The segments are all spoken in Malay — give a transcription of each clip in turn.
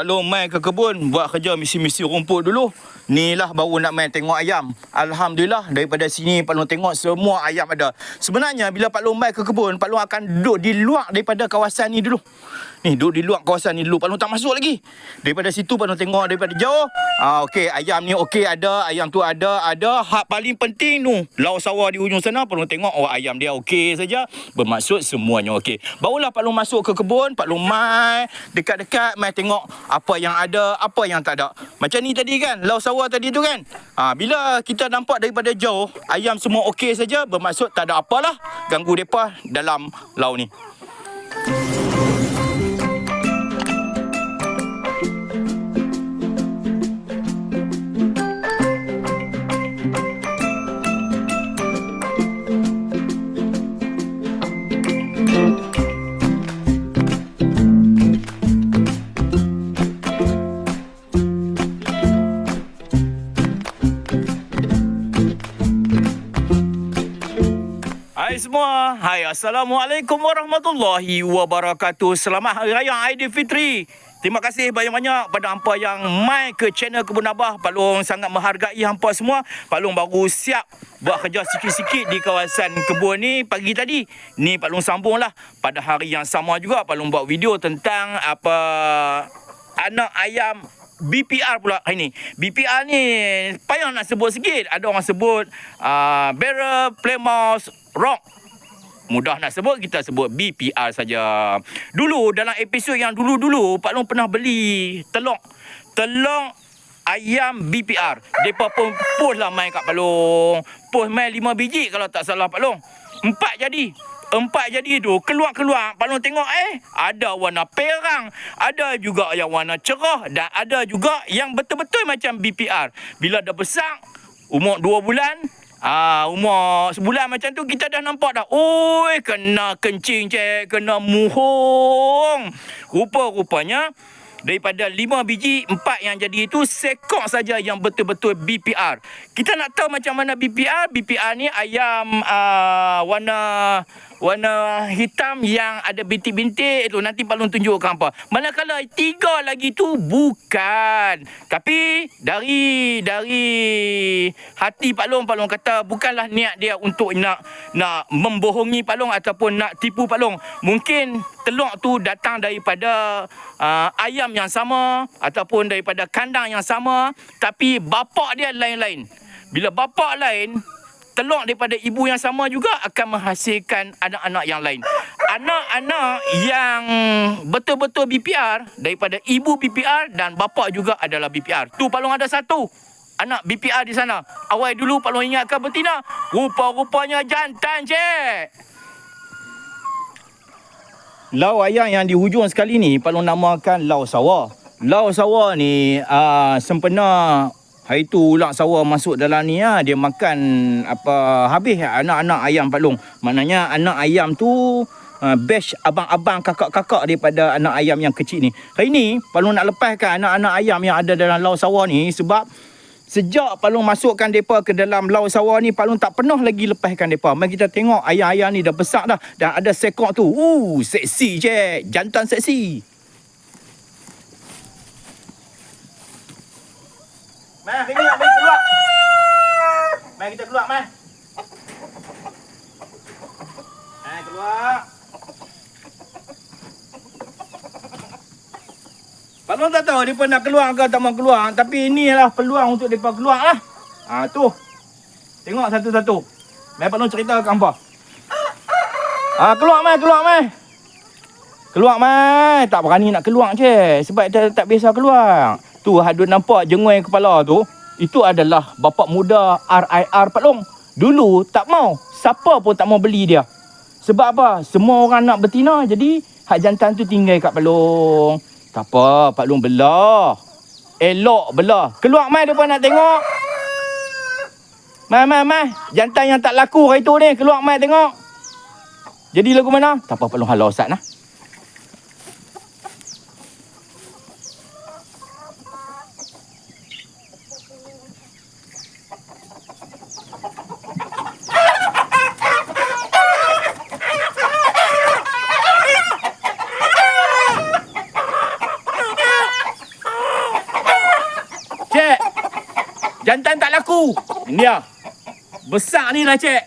Long main ke kebun buat kerja misi-misi rumput dulu. Ni lah baru nak main tengok ayam. Alhamdulillah daripada sini Pak Long tengok semua ayam ada. Sebenarnya bila Pak Long main ke kebun, Pak Long akan duduk di luar daripada kawasan ni dulu. Ni duduk di luar kawasan ni dulu. Pak Long tak masuk lagi. Daripada situ Pak Long tengok daripada jauh. Ah okey ayam ni okey ada, ayam tu ada, ada. Hak paling penting tu, lau sawah di ujung sana Pak Long tengok oh ayam dia okey saja. Bermaksud semuanya okey. Barulah Pak Long masuk ke kebun, Pak Long main dekat-dekat main tengok apa yang ada, apa yang tak ada. Macam ni tadi kan, lau sawah tadi tu kan. Ha, bila kita nampak daripada jauh, ayam semua okey saja, bermaksud tak ada apalah ganggu depa dalam lau ni. Hai Assalamualaikum warahmatullahi wabarakatuh. Selamat Hari Raya Aidilfitri. Terima kasih banyak-banyak pada hampa yang mai ke channel Kebun Abah. Pak Long sangat menghargai hampa semua. Pak Long baru siap buat kerja sikit-sikit di kawasan kebun ni pagi tadi. Ni Pak Long sambung lah. Pada hari yang sama juga Pak Long buat video tentang apa anak ayam BPR pula hari ni. BPR ni payah nak sebut sikit. Ada orang sebut uh, Barrel Plymouth Rock. Mudah nak sebut, kita sebut BPR saja. Dulu, dalam episod yang dulu-dulu, Pak Long pernah beli telur. Telur ayam BPR. Mereka pun post lah main kat Pak Long. Post main lima biji kalau tak salah Pak Long. Empat jadi. Empat jadi tu keluar-keluar Pak Long tengok eh ada warna perang, ada juga yang warna cerah dan ada juga yang betul-betul macam BPR. Bila dah besar umur dua bulan Ah, umur sebulan macam tu kita dah nampak dah. Oi, kena kencing cek, kena muhung. Rupa-rupanya daripada lima biji, empat yang jadi itu sekok saja yang betul-betul BPR. Kita nak tahu macam mana BPR. BPR ni ayam uh, warna warna hitam yang ada bintik-bintik itu nanti Pak Long tunjukkan apa. Manakala tiga lagi tu bukan. Tapi dari dari hati Pak Long Pak Long kata bukanlah niat dia untuk nak nak membohongi Pak Long ataupun nak tipu Pak Long. Mungkin telur tu datang daripada uh, ayam yang sama ataupun daripada kandang yang sama tapi bapak dia lain-lain. Bila bapak lain, telur daripada ibu yang sama juga akan menghasilkan anak-anak yang lain. Anak-anak yang betul-betul BPR daripada ibu BPR dan bapa juga adalah BPR. Tu Palung ada satu. Anak BPR di sana. Awal dulu Palung ingatkan betina. Rupa-rupanya jantan, cik. Lau ayam yang di hujung sekali ni Palung namakan lau sawah. Lau sawah ni uh, sempena Hari tu ulang sawah masuk dalam ni ha, dia makan apa habis anak-anak ayam Pak Long. Maknanya anak ayam tu uh, batch abang-abang kakak-kakak daripada anak ayam yang kecil ni. Hari ni Pak Long nak lepaskan anak-anak ayam yang ada dalam lau sawah ni sebab Sejak Pak Long masukkan mereka ke dalam lau sawah ni, Pak Long tak pernah lagi lepaskan mereka. Mari kita tengok ayam-ayam ni dah besar dah. Dan ada sekok tu. Uh, seksi je. Jantan seksi. Mai, hari ni mari keluar. Mari kita keluar, mai. Mai keluar. Long tak tahu dia nak keluar ke tak mau keluar. Tapi inilah peluang untuk mereka keluar lah. Ha, tu. Tengok satu-satu. Mai Pak Long cerita ke hampa. Ha, keluar, mai. Keluar, mai. Keluar, mai. Tak berani nak keluar je. Sebab dia tak biasa keluar. Tu hadut nampak jengui kepala tu. Itu adalah bapak muda RIR Pak Long. Dulu tak mau. Siapa pun tak mau beli dia. Sebab apa? Semua orang nak betina. Jadi hak jantan tu tinggal kat Pak Long. Tak apa. Pak Long belah. Elok belah. Keluar mai depan nak tengok. Mai, mai, mai. Jantan yang tak laku hari tu ni. Keluar mai tengok. Jadi lagu mana? Tak apa Pak Long halau Ustaz nah. Jantan tak laku. Ini dia. Ni lah cik.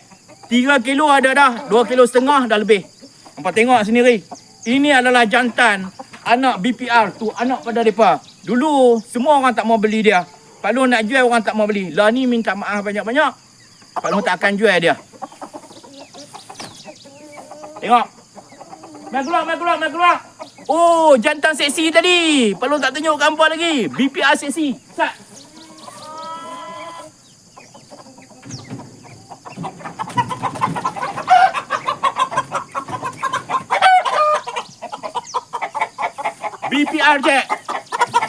3 kilo ada dah. 2 kilo setengah dah lebih. Nampak tengok sendiri. Ini adalah jantan anak BPR tu. Anak pada mereka. Dulu semua orang tak mau beli dia. Pak Long nak jual orang tak mau beli. Lah ni minta maaf banyak-banyak. Pak Long tak akan jual dia. Tengok. Mai keluar, mai keluar, mai keluar. Oh, jantan seksi tadi. Pak Long tak tunjuk gambar lagi. BPR seksi. Sat. BPR cek.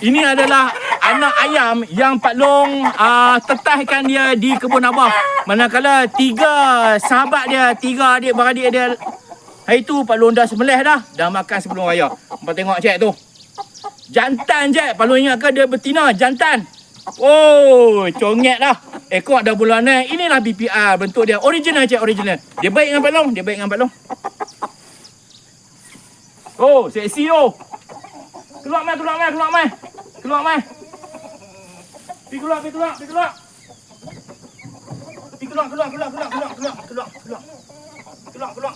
Ini adalah anak ayam yang Pak Long uh, tetahkan dia di kebun abah. Manakala tiga sahabat dia, tiga adik beradik dia Hari tu Pak Long dah sembelih dah. Dah makan sebelum raya. Nampak tengok cek tu. Jantan cek. Pak Long ingat ke dia betina? Jantan. Oh, congek dah. Ekor dah bulan naik. Inilah BPR bentuk dia. Original cek, original. Dia baik dengan Pak Long. Dia baik dengan Pak Long. Oh, seksi tu. Keluar mai, keluar mai, keluar mai. Keluar mai. Pergi keluar, pergi keluar, pergi keluar. Pergi keluar, keluar, keluar, keluar, keluar, keluar, keluar, keluar. Keluar, keluar.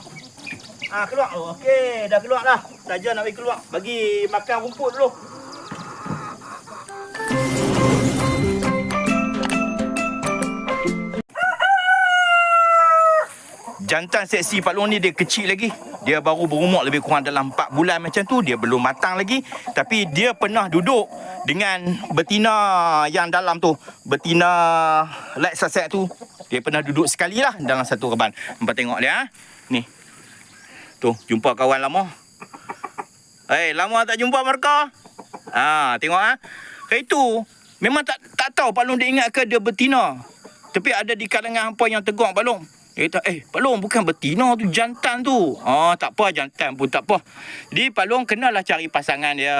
Ah, keluar. Oh, okey, dah keluar dah. Saja nak pergi keluar. Bagi makan rumput dulu. Jantan seksi Pak Long ni dia kecil lagi. Dia baru berumur lebih kurang dalam 4 bulan macam tu. Dia belum matang lagi. Tapi dia pernah duduk dengan betina yang dalam tu. Betina light saset tu. Dia pernah duduk sekali lah dalam satu reban. Nampak tengok dia. Ha? Ni. Tu, jumpa kawan lama. Eh, hey, lama tak jumpa mereka. Ha, tengok ah. Ha? Itu memang tak tak tahu Pak Long dia ingat ke dia betina. Tapi ada di kalangan apa yang tegur Pak Long. Dia kata, eh Pak Long bukan betina tu, jantan tu. Oh, tak apa, jantan pun tak apa. Jadi Pak Long kenalah cari pasangan dia.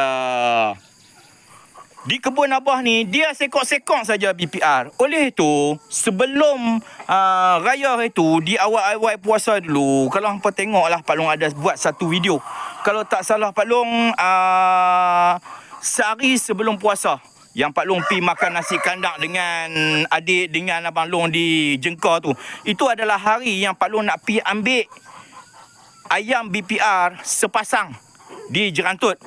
Di kebun abah ni, dia sekok-sekok saja BPR. Oleh itu, sebelum uh, raya itu, di awal-awal puasa dulu, kalau hampa tengoklah Pak Long ada buat satu video. Kalau tak salah Pak Long, uh, sehari sebelum puasa, yang Pak Long pi makan nasi kandang dengan adik dengan Abang Long di Jengkar tu. Itu adalah hari yang Pak Long nak pi ambil ayam BPR sepasang di Jerantut.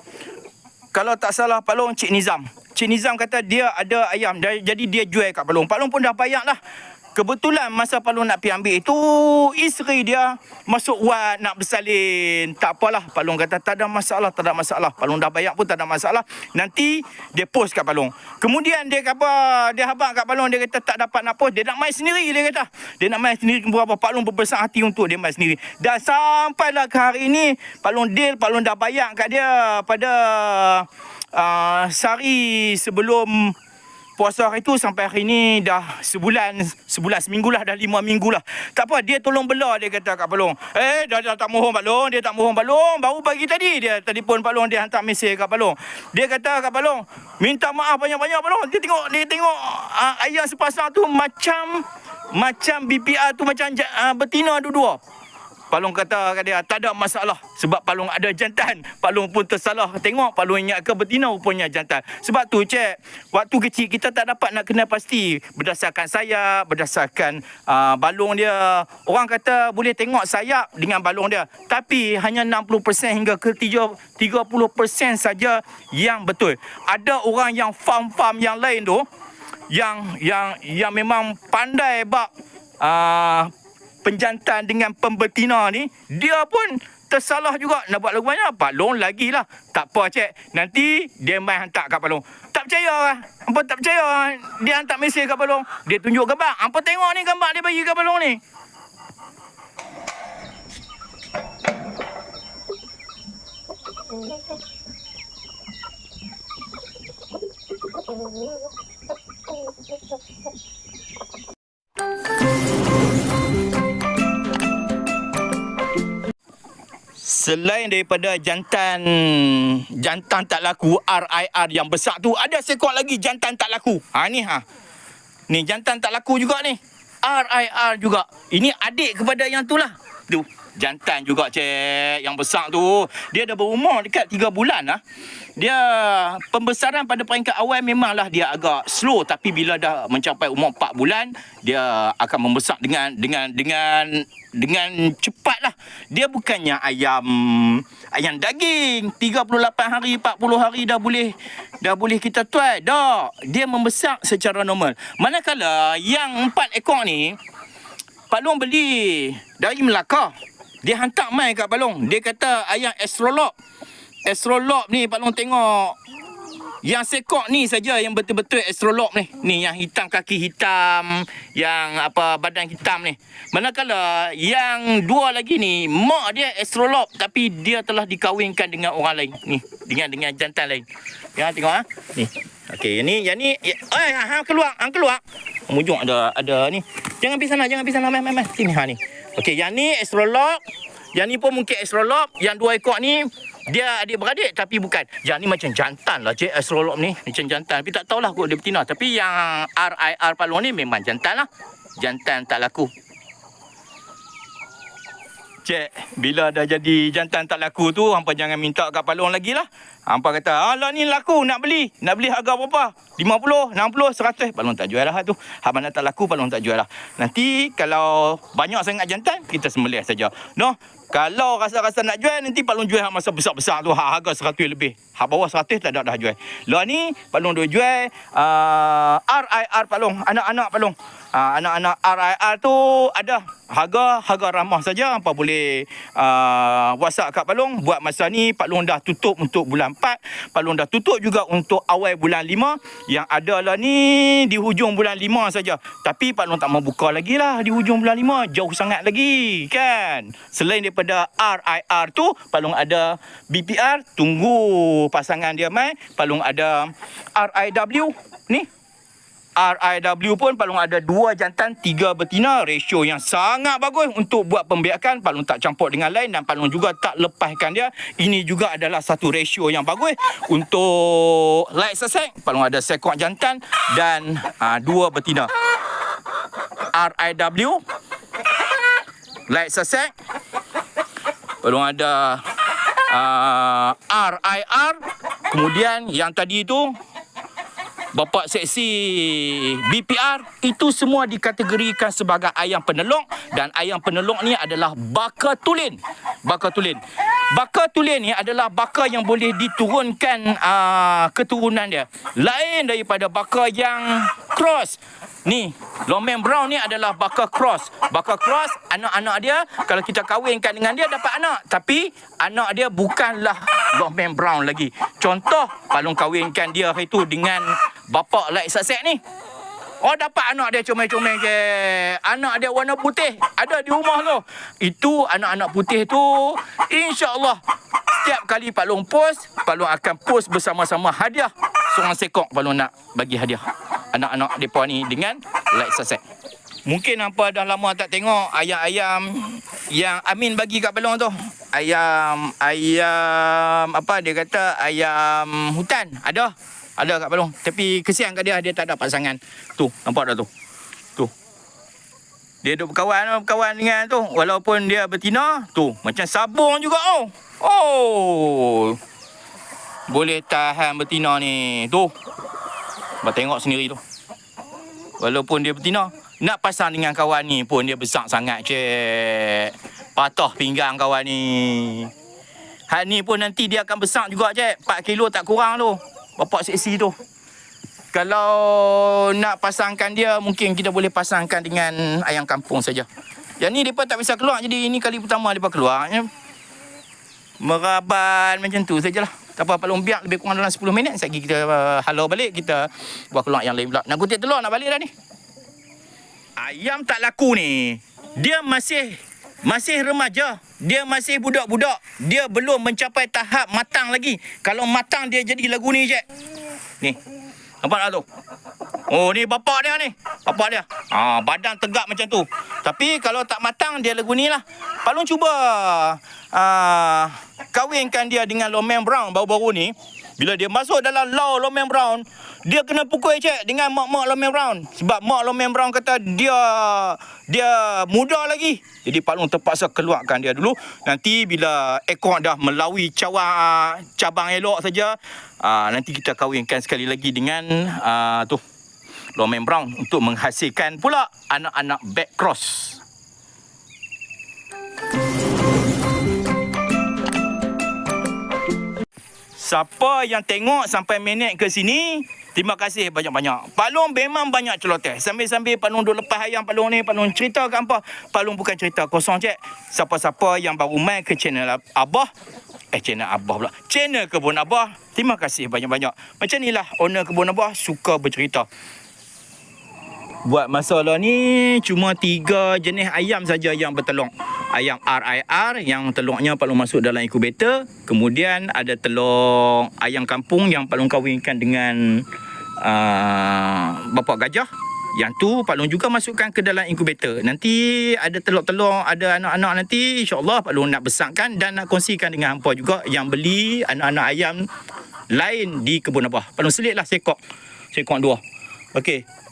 Kalau tak salah Pak Long Cik Nizam. Cik Nizam kata dia ada ayam jadi dia jual kat Pak Long. Pak Long pun dah payah lah. Kebetulan masa Long nak pergi ambil itu isteri dia masuk wad nak bersalin. Tak apalah Long kata tak ada masalah, tak ada masalah. Long dah bayar pun tak ada masalah. Nanti dia post kat Long. Kemudian dia kata dia habaq kat Long dia kata tak dapat nak post, dia nak main sendiri dia kata. Dia nak main sendiri berapa Long berbesar hati untuk dia main sendiri. Dan sampailah ke hari ini Long deal, Long dah bayar kat dia pada uh, sehari sebelum puasa hari tu sampai hari ni dah sebulan, sebulan seminggu lah, dah lima minggu lah. Tak apa, dia tolong bela dia kata kat Palong. Eh, dah, dah tak mohon Pak Long, dia tak mohon Pak Long. Baru pagi tadi dia telefon Pak Long, dia hantar mesej kat Pak Long. Dia kata kat Pak Long, minta maaf banyak-banyak Pak Long. Dia tengok, dia tengok uh, ayam sepasang tu macam, macam BPR tu macam uh, betina dua-dua. Palung kata kat dia tak ada masalah sebab Palung ada jantan. Palung pun tersalah tengok Palung ingat ke betina rupanya jantan. Sebab tu cek waktu kecil kita tak dapat nak kenal pasti berdasarkan sayap, berdasarkan uh, balung dia. Orang kata boleh tengok sayap dengan balung dia. Tapi hanya 60% hingga ke 30% saja yang betul. Ada orang yang farm-farm yang lain tu yang yang yang memang pandai bab uh, penjantan dengan pembetina ni dia pun tersalah juga nak buat lagu banyak. Palong lagi lah tak apa cik. Nanti dia main hantar kat Palong tak percaya lah. Apa tak percaya dia hantar mesej kat Palong dia tunjuk gambar. Apa tengok ni gambar dia bagi kat Palong ni Selain daripada jantan jantan tak laku RIR yang besar tu ada seekor lagi jantan tak laku. Ha ni ha. Ni jantan tak laku juga ni. RIR juga. Ini adik kepada yang tu lah. Tu. Jantan juga cik Yang besar tu. Dia dah berumur dekat 3 bulan lah Dia Pembesaran pada peringkat awal Memanglah dia agak slow. Tapi bila dah mencapai umur 4 bulan Dia akan membesar dengan Dengan Dengan dengan cepat lah Dia bukannya ayam Ayam daging. 38 hari 40 hari dah boleh Dah boleh kita tuai. Dah. Dia membesar secara normal. Manakala Yang 4 ekor ni Pak Long beli dari Melaka. Dia hantar mai kat Pak Long. Dia kata ayam astrolog. Astrolog ni Pak Long tengok yang sekok ni saja yang betul-betul astrolog ni. Ni yang hitam kaki hitam, yang apa badan hitam ni. Manakala yang dua lagi ni mak dia astrolog tapi dia telah dikahwinkan dengan orang lain. Ni dengan dengan jantan lain. Ya tengok ah. Ni. Okey, yang ni yang ni ya, eh hang keluar, hang keluar. Mujung ada ada ni. Jangan pergi sana, jangan pergi sana. Mai mai mai. Sini ha ni. Okey, yang ni astrolog. Yang ni pun mungkin astrolog. Yang dua ekor ni dia adik-beradik tapi bukan. Yang ni macam jantan lah cik astrolog ni. Macam jantan. Tapi tak tahulah kot dia betina. Tapi yang RIR Palung ni memang jantan lah. Jantan tak laku. Cik, bila dah jadi jantan tak laku tu, hampa jangan minta kat Palung lagi lah. Hampa kata, alah ni laku, nak beli. Nak beli harga berapa? 50, 60, 100. Palung tak jual lah tu. Hak mana tak laku, Palung tak jual lah. Nanti kalau banyak sangat jantan, kita sembelih saja. No, kalau rasa-rasa nak jual, nanti Palung jual masa besar-besar tu. Harga 100 lebih. Hak bawah 100 tak ada dah jual. Lah ni, Palung dah jual uh, RIR Palung. Anak-anak Palung. Uh, anak-anak RIR tu ada harga harga ramah saja. Apa boleh uh, WhatsApp kat Pak Long buat masa ni. Pak Long dah tutup untuk bulan 4 Pak Long dah tutup juga untuk awal bulan 5 yang ada lah ni di hujung bulan 5 saja. Tapi Pak Long tak mau buka lagi lah di hujung bulan 5 jauh sangat lagi kan? Selain daripada RIR tu Pak Long ada BPR tunggu pasangan dia mai Pak Long ada RIW ni RIW pun Palung ada dua jantan, tiga betina. Ratio yang sangat bagus untuk buat pembiakan. Palung tak campur dengan lain dan Palung juga tak lepaskan dia. Ini juga adalah satu ratio yang bagus. Untuk light sesek, Palung ada sekok jantan dan uh, dua betina. RIW, light sesek. Palung ada uh, RIR. Kemudian yang tadi itu Bapak seksi BPR itu semua dikategorikan sebagai ayam penelok dan ayam penelok ni adalah baka tulin. Baka tulin. Baka tulin ni adalah baka yang boleh diturunkan uh, keturunan dia. Lain daripada baka yang cross. Ni, Lomeng Brown ni adalah baka cross. Baka cross, anak-anak dia, kalau kita kahwinkan dengan dia, dapat anak. Tapi, anak dia bukanlah Lomeng Brown lagi. Contoh, Palung kahwinkan dia itu dengan bapak Laik Sasek ni. Oh, dapat anak dia comel-comel je. Anak dia warna putih. Ada di rumah tu. Itu anak-anak putih tu, insya-Allah setiap kali Pak Long post, Pak Long akan post bersama-sama hadiah. Seorang sekok Pak Long nak bagi hadiah. Anak-anak mereka ni dengan like subscribe. Mungkin apa dah lama tak tengok ayam-ayam yang Amin bagi kat Pak Long tu. Ayam, ayam, apa dia kata, ayam hutan. Ada. Ada kat Pak Long. Tapi kesian kat dia, dia tak ada pasangan. Tu, nampak dah tu. Tu. Dia duduk berkawan, berkawan dengan tu. Walaupun dia betina, tu. Macam sabung juga oh. Oh. Boleh tahan betina ni. Tu. Abang tengok sendiri tu. Walaupun dia betina. Nak pasang dengan kawan ni pun dia besar sangat cik. Patah pinggang kawan ni. Hal ni pun nanti dia akan besar juga cik. 4 kilo tak kurang tu. Bapak seksi tu. Kalau nak pasangkan dia mungkin kita boleh pasangkan dengan ayam kampung saja. Yang ni depa tak bisa keluar jadi ini kali pertama depa keluar. Ya. Meraban macam tu sajalah. Tak apa paling biak lebih kurang dalam 10 minit Sekejap kita uh, halau balik Kita buat keluar yang lain pula Nak kutip telur nak balik dah ni Ayam tak laku ni Dia masih Masih remaja Dia masih budak-budak. Dia belum mencapai tahap matang lagi. Kalau matang dia jadi lagu ni je Ni Nampak tak tu? Oh ni bapak dia ni. Bapak dia. Ha, Badan tegak macam tu. Tapi kalau tak matang dia lagu ni lah. Palung cuba uh, Kahwinkan dia dengan Lomeng Brown baru-baru ni Bila dia masuk dalam law Lomen Brown, dia kena pukul cek dengan mak-mak Lomen Brown. Sebab mak Lomen Brown kata dia dia muda lagi. Jadi Pak Long terpaksa keluarkan dia dulu. Nanti bila ekor dah melalui cawang cabang elok saja, uh, nanti kita kahwinkan sekali lagi dengan uh, tu Lomen Brown untuk menghasilkan pula anak-anak back cross. Siapa yang tengok sampai minit ke sini, terima kasih banyak-banyak. Pak Long memang banyak celoteh. Sambil-sambil Pak Long duk lepas ayam Pak Long ni, Pak Long cerita ke apa? Pak Long bukan cerita kosong cek. Siapa-siapa yang baru main ke channel Abah, eh channel Abah pula. Channel Kebun Abah, terima kasih banyak-banyak. Macam inilah owner Kebun Abah suka bercerita. Buat masalah ni cuma tiga jenis ayam saja yang bertelur. Ayam RIR yang telurnya Long masuk dalam inkubator. Kemudian ada telur ayam kampung yang Pak Long kahwinkan dengan uh, bapak gajah. Yang tu Pak Long juga masukkan ke dalam inkubator. Nanti ada telur-telur, ada anak-anak nanti insya-Allah Pak Long nak besarkan dan nak kongsikan dengan hangpa juga yang beli anak-anak ayam lain di kebun abah. Pak Long selitlah sekok. Sekok dua. Okey.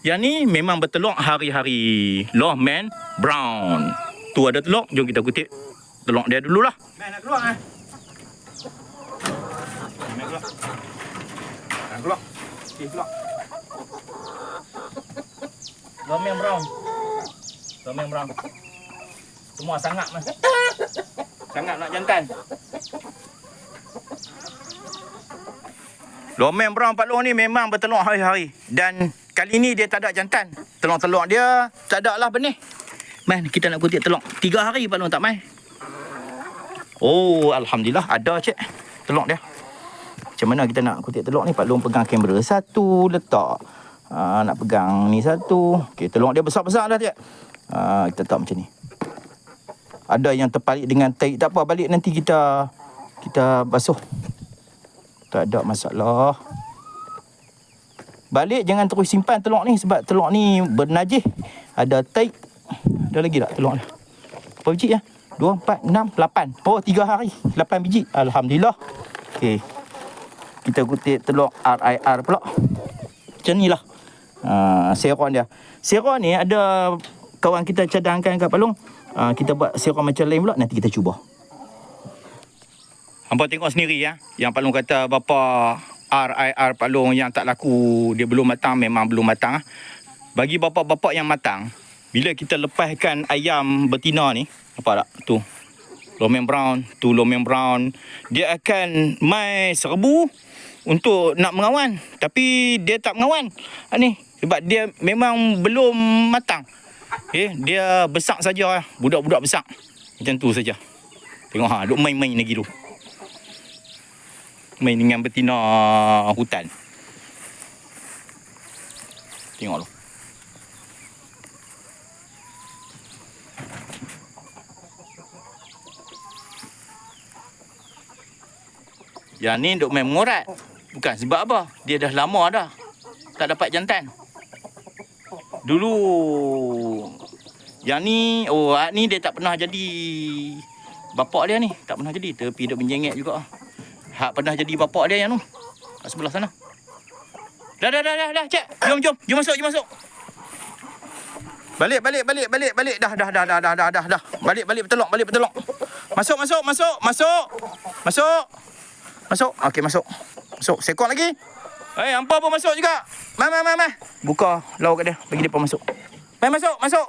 Yang ni memang bertelur hari-hari. Lawman Brown. Tu ada telur. Jom kita kutip telur dia dululah. Man nak keluar eh? Man keluar. Nak keluar. Okey, keluar. Lawman Brown. Lawman Brown. Semua sangat mas. Sangat nak jantan. Lawman Brown Pak Long ni memang bertelur hari-hari. Dan kali ni dia tak ada jantan. Telur-telur dia tak ada lah benih. Man, kita nak kutip telur. Tiga hari Pak Long tak main. Oh, Alhamdulillah ada cik. Telur dia. Macam mana kita nak kutip telur ni? Pak Long pegang kamera satu, letak. Uh, nak pegang ni satu. Okey, telur dia besar-besar dah cik. Uh, kita letak macam ni. Ada yang terpalit dengan tape. Tak apa, balik nanti kita kita basuh. Tak ada masalah. Balik jangan terus simpan telur ni sebab telur ni bernajis. Ada tape. Ada lagi tak telur ni? Berapa biji ya? 2, 4, 6, 8. Oh, 3 hari. 8 biji. Alhamdulillah. Okey. Kita kutip telur RIR pula. Macam ni lah. Uh, seron dia. Seron ni ada kawan kita cadangkan kat Palung. Uh, kita buat seron macam lain pula. Nanti kita cuba. Hampa tengok sendiri ya. Yang Palung kata bapa RIR Palung yang tak laku dia belum matang memang belum matang. ah. Bagi bapa-bapa yang matang, bila kita lepaskan ayam betina ni, apa tak? Tu. Lomen brown, tu lomen brown, dia akan mai serbu untuk nak mengawan. Tapi dia tak mengawan. Ha, ni sebab dia memang belum matang. Eh, dia besar saja lah. Budak-budak besar. Macam tu saja. Tengok ha, duk main-main lagi tu main dengan betina hutan. Tengok lu. Yang ni duk main mengurat. Bukan sebab apa? Dia dah lama dah. Tak dapat jantan. Dulu yang ni, oh ni dia tak pernah jadi bapak dia ni. Tak pernah jadi. Tapi dia menjengek juga. Hak pernah jadi bapak dia yang tu. Kat sebelah sana. Dah, dah, dah, dah, dah, cek. Jom, jom. Jom masuk, jom masuk. Balik, balik, balik, balik, balik. Dah, dah, dah, dah, dah, dah, dah, dah. Balik, balik, bertelok, balik, bertelok. Masuk, masuk, masuk, masuk. Masuk. Masuk. Okey, masuk. Masuk. Sekor lagi. Eh, hey, hampa pun masuk juga. Mai, mai, mai, mai. Buka lauk kat dia. Bagi dia pun masuk. Mai, masuk, masuk.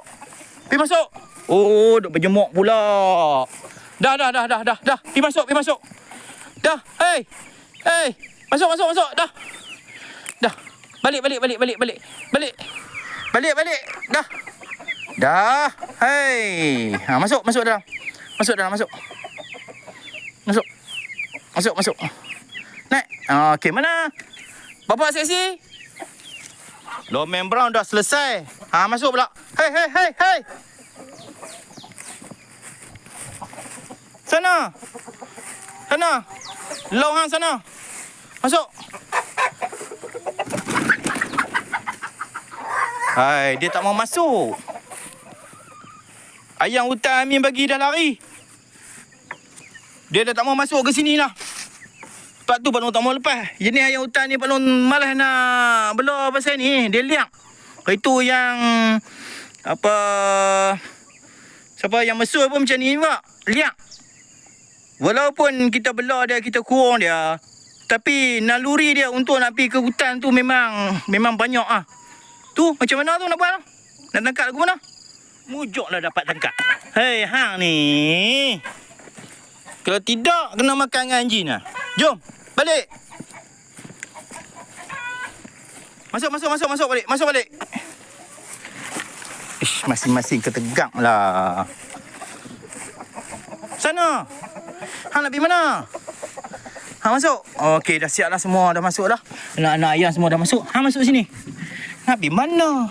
Pergi masuk. Oh, duk berjemuk pula. Dah, dah, dah, dah, dah, dah. Pergi masuk, pergi masuk. Dah. Hei. Hei. Masuk, masuk, masuk. Dah. Dah. Balik, balik, balik, balik, balik. Balik. Balik, balik. Dah. Dah. Hei. Ha, masuk, masuk dalam. Masuk dalam, masuk. Masuk. Masuk, masuk. Naik. Okey, mana? Bapak seksi? Lomen brown dah selesai. Ha, masuk pula. Hei, hei, hei, hei. Sana. Sana. Long hang sana. Masuk. Hai, dia tak mau masuk. Ayam hutan Amin bagi dah lari. Dia dah tak mau masuk ke sini lah. Sebab tu Pak Long tak mau lepas. Jenis ayam hutan ni Pak Long malas nak bela pasal ni. Dia liak. Itu yang apa siapa yang mesur pun macam ni pak. Liak. Walaupun kita bela dia, kita kurang dia. Tapi naluri dia untuk nak pergi ke hutan tu memang memang banyak ah. Tu macam mana tu nak buat? Nak tangkap lagu mana? Mujuklah dapat tangkap. Hei hang ni. Kalau tidak kena makan dengan anjing lah. Jom, balik. Masuk, masuk, masuk, masuk balik. Masuk balik. Ish, masing-masing ketegak lah. Sana. Hang nak pergi mana? Hang masuk. Okey, dah siap lah semua. Dah masuk dah. Anak-anak ayah semua dah masuk. Hang masuk sini. Nak pergi mana?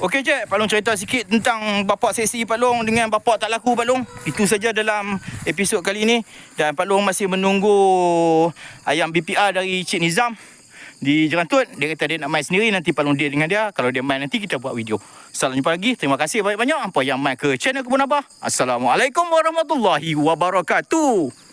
Okey cik, Pak Long cerita sikit tentang bapak seksi Pak Long dengan bapak tak laku Pak Long. Itu saja dalam episod kali ini dan Pak Long masih menunggu ayam BPR dari Cik Nizam di Jerantut. Dia kata dia nak main sendiri nanti Pak Long deal dengan dia. Kalau dia main nanti kita buat video. Salam jumpa lagi. Terima kasih banyak-banyak apa yang main ke channel Kebun Abah. Assalamualaikum warahmatullahi wabarakatuh.